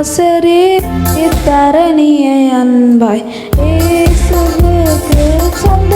நாசரே இத்தரணியை அன்பாய். ஏ இயேசுவுக்கு சொந்த